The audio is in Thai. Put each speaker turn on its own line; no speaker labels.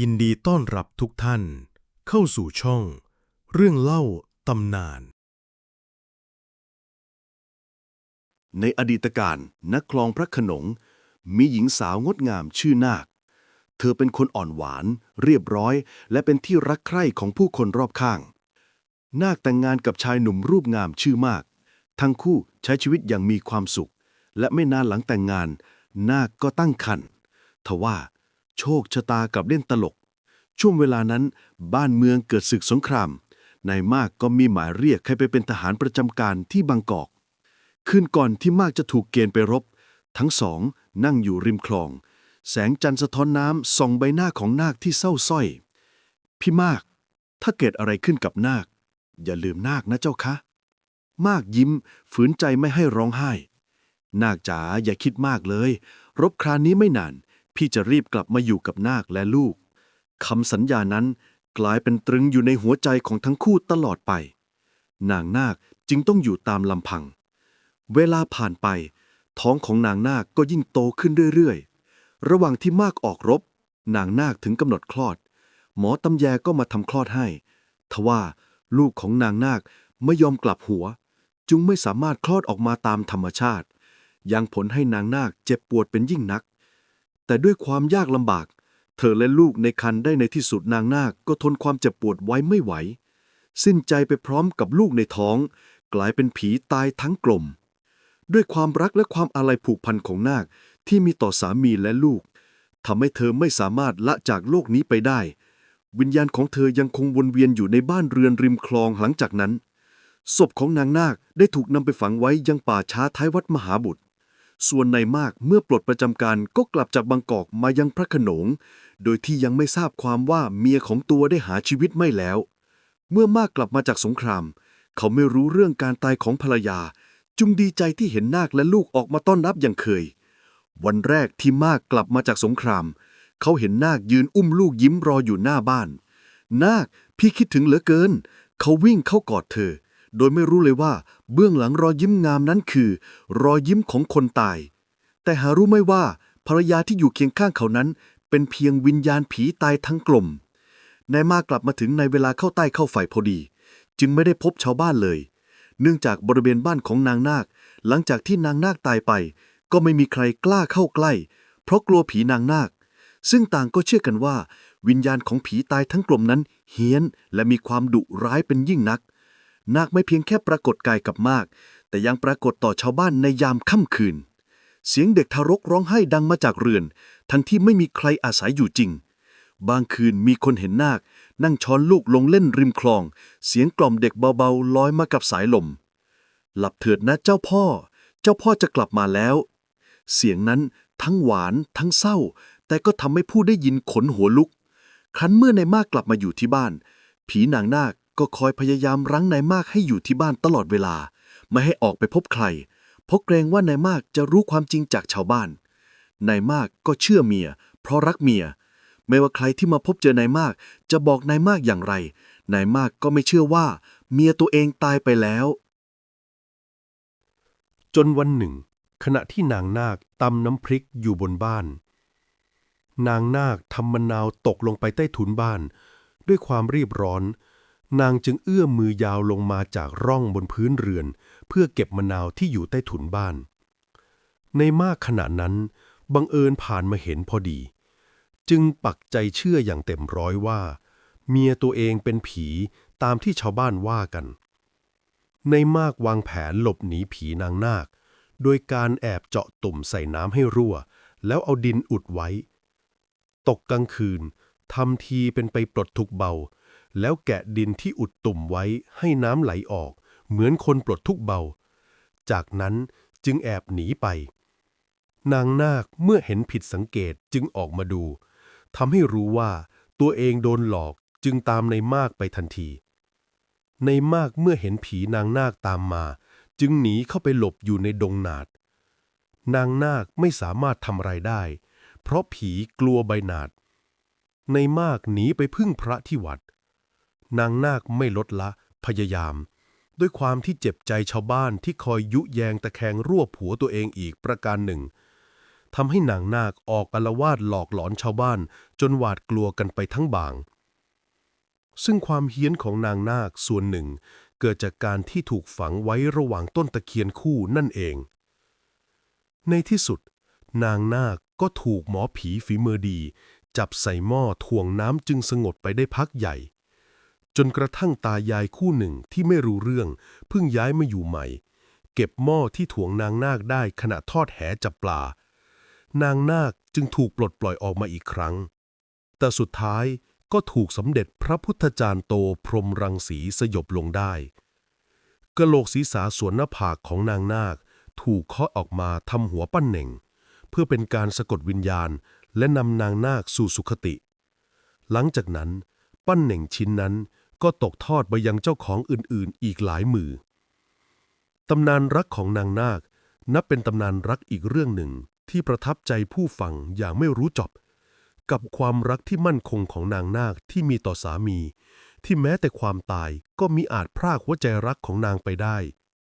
ยินดีต้อนรับทุกท่าน เข้าสู่ช่อง เรื่องเล่าตำนาน
ในอดีตการนักคลองพระขนง มีหญิงสาวงดงามชื่อนาค เธอเป็นคนอ่อนหวาน เรียบร้อย และเป็นที่รักใคร่ของผู้คนรอบข้าง นาคแต่งงานกับชายหนุ่มรูปงามชื่อมาก ทั้งคู่ใช้ชีวิตอย่างมีความสุข และไม่นานหลังแต่งงาน นาคก็ตั้งครรภ์ทว่า โชคชะตากับเล่นตลก ช่วงเวลานั้น บ้านเมืองเกิดศึกสงคราม นายมากก็มีหมายเรียกให้ไปเป็นทหารประจำการที่บางกอก คืนก่อนที่มากจะถูกเกณฑ์ไปรบ ทั้งสองนั่งอยู่ริมคลอง แสงจันทร์สะท้อนน้ำส่องใบหน้าของนาคที่เศร้าสร้อย พี่มาก ถ้าเกิดอะไรขึ้นกับนาค อย่าลืมนาคนะเจ้าคะ มากยิ้มฝืนใจไม่ให้ร้องไห้ นาคจ๋าอย่าคิดมากเลย รบครานี้ไม่นาน พี่จะรีบกลับมาอยู่กับนาคและลูกคำสัญญานั้นกลายเป็นตรึงอยู่ในหัวใจของทั้งคู่ตลอดไป นางนาคจึงต้องอยู่ตามลำพัง เวลาผ่านไป ท้องของนางนาคก็ยิ่งโตขึ้นเรื่อยๆ ระหว่างที่มากออกรบ นางนาคถึงกำหนดคลอด หมอตำแยก็มาทำคลอดให้ ทว่าลูกของนางนาคไม่ยอมกลับหัว จึงไม่สามารถคลอดออกมาตามธรรมชาติ ยังผลให้นางนาคเจ็บปวดเป็นยิ่งนัก แต่ด้วยความยากลำบาก เธอและลูกในครรภ์ได้ในที่สุดนางนาคก็ทนความเจ็บปวดไว้ไม่ไหว สิ้นใจไปพร้อมกับลูกในท้อง กลายเป็นผีตายทั้งกลม ด้วยความรักและความอาลัยผูกพันของนาคที่มีต่อสามีและลูกทำให้เธอไม่สามารถละจากโลกนี้ไปได้ วิญญาณของเธอยังคงวนเวียนอยู่ในบ้านเรือนริมคลองหลังจากนั้นศพของนางนาคได้ถูกนำไปฝังไว้ยังป่าช้าท้ายวัดมหาบุตร ส่วนนายมากเมื่อปลดประจำการก็กลับจากบางกอกมายังพระโขนง โดยที่ยังไม่ทราบความว่าเมียของตัวได้หาชีวิตไม่แล้ว เมื่อมากกลับมาจากสงคราม เขาไม่รู้เรื่องการตายของภรรยา จึงดีใจที่เห็นนาคและลูกออกมาต้อนรับอย่างเคย วันแรกที่มากกลับมาจากสงคราม เขาเห็นนาคยืนอุ้มลูกยิ้มรออยู่หน้าบ้าน นาคพี่คิดถึงเหลือเกิน เขาวิ่งเข้ากอดเธอ โดยไม่รู้เลยว่า เบื้องหลังรอยยิ้มงามนั้นคือ รอยยิ้มของคนตาย แต่หารู้ไม่ว่าภรรยาที่อยู่เคียงข้างเขานั้น เป็นเพียงวิญญาณผีตายทั้งกลมนายมากกลับมาถึงในเวลาเข้าใต้เข้าฝ่ายพอดี จึงไม่ได้พบชาวบ้านเลย เนื่องจากบริเวณบ้านของนางนาค หลังจากที่นางนาคตายไป ก็ไม่มีใครกล้าเข้าใกล้ เพราะกลัวผีนางนาค ซึ่งต่างก็เชื่อกันว่า วิญญาณของผีตายทั้งกลมนั้น เฮี้ยนและมีความดุร้ายเป็นยิ่งนัก นาคไม่เพียงแค่ปรากฏกายกับมาก แต่ยังปรากฏต่อชาวบ้านในยามค่ำคืน เสียงเด็กทารกร้องไห้ดังมาจากเรือน ทั้งที่ไม่มีใครอาศัยอยู่จริง บางคืนมีคนเห็นนาค นั่งช้อนลูกลงเล่นริมคลอง เสียงกล่อมเด็กเบาๆลอยมากับสายลม หลับเถิดนะเจ้าพ่อ เจ้าพ่อจะกลับมาแล้ว เสียงนั้นทั้งหวานทั้งเศร้า แต่ก็ทำให้ผู้ได้ยินขนหัวลุก ครั้นเมื่อในมากกลับมาอยู่ที่บ้าน ผีนางนาค ก็คอยพยายามรั้งนายมากให้อยู่ที่บ้านตลอดเวลา ไม่ให้ออกไปพบใคร เพราะเกรงว่านายมากจะรู้ความจริงจากชาวบ้าน นายมากก็เชื่อเมีย เพราะรักเมีย ไม่ว่าใครที่มาพบเจอนายมาก จะบอกนายมากอย่างไร นายมากก็ไม่เชื่อว่า เมียตัวเองตายไปแล้ว
จนวันหนึ่ง ขณะที่นางนาคตำน้ำพริกอยู่บนบ้าน นางนาคทำมะนาวตกลงไปใต้ถุนบ้าน ด้วยความรีบร้อน นางจึงเอื้อมมือยาวลงมาจากร่องบนพื้นเรือน เพื่อเก็บมะนาวที่อยู่ใต้ถุนบ้าน ในมากขณะนั้น บังเอิญผ่านมาเห็นพอดี จึงปักใจเชื่ออย่างเต็มร้อยว่า เมียตัวเองเป็นผีตามที่ชาวบ้านว่ากัน ในมากวางแผนหลบหนีผีนางนาค โดยการแอบเจาะตุ่มใส่น้ำให้รั่ว แล้วเอาดินอุดไว้ ตกกลางคืนทำทีเป็นไปปลดทุกเบา แล้วแกะดินที่อุดตุ่มไว้ให้น้ำไหลออก เหมือนคนปลดทุกเบา จากนั้นจึงแอบหนีไป นางนาคเมื่อเห็นผิดสังเกตจึงออกมาดูทำให้รู้ว่าตัวเองโดนหลอกจึงตามในมากไปทันที ในมากเมื่อเห็นผีนางนาคตามมา จึงหนีเข้าไปหลบอยู่ในดงนาด นางนาคไม่สามารถทำอะไรได้ เพราะผีกลัวใบนาด ในมากหนีไปพึ่งพระที่วัด นางนาคไม่ลดละ พยายาม ด้วยความที่เจ็บใจชาวบ้านที่คอยยุแยงตะแคงรั่วผัวตัวเองอีกประการหนึ่งทำให้นางนาคออกอลวาดหลอกหลอนชาวบ้าน จนหวาดกลัวกันไปทั้งบาง ซึ่งความเฮี้ยนของนางนาคส่วนหนึ่ง เกิดจากการที่ถูกฝังไว้ระหว่างต้นตะเคียนคู่นั่นเอง ในที่สุด นางนาคก็ถูกหมอผีฝีมือดี จับใส่หม้อถ่วงน้ำจึงสงบไปได้พักใหญ่ จนกระทั่งตายายคู่หนึ่งที่ไม่รู้เรื่อง เพิ่งย้ายมาอยู่ใหม่ เก็บหม้อที่ถ่วงนางนาคได้ขณะทอดแหจับปลา นางนาคจึงถูกปลดปล่อยออกมาอีกครั้ง แต่สุดท้ายก็ถูกสมเด็จพระพุทธจารย์โตพรหมรังสีสยบลงได้กระโหลกศีรษะส่วนหน้าผากของนางนาค ถูกเคาะออกมาทำหัวปั้นเหน่ง เพื่อเป็นการสะกดวิญญาณ และนำนางนาคสู่สุคติ หลังจากนั้น ปั้นเหน่งชิ้นนั้น ก็ตกทอดไปยังเจ้าของอื่นๆ อีกหลายมือ ตำนานรักของนางนาค นับเป็นตำนานรักอีกเรื่องหนึ่งที่ประทับใจผู้ฟังอย่างไม่รู้จบ กับความรักที่มั่นคงของนางนาคที่มีต่อสามี ที่แม้แต่ความตายก็มิอาจพรากหัวใจรักของนางไปได้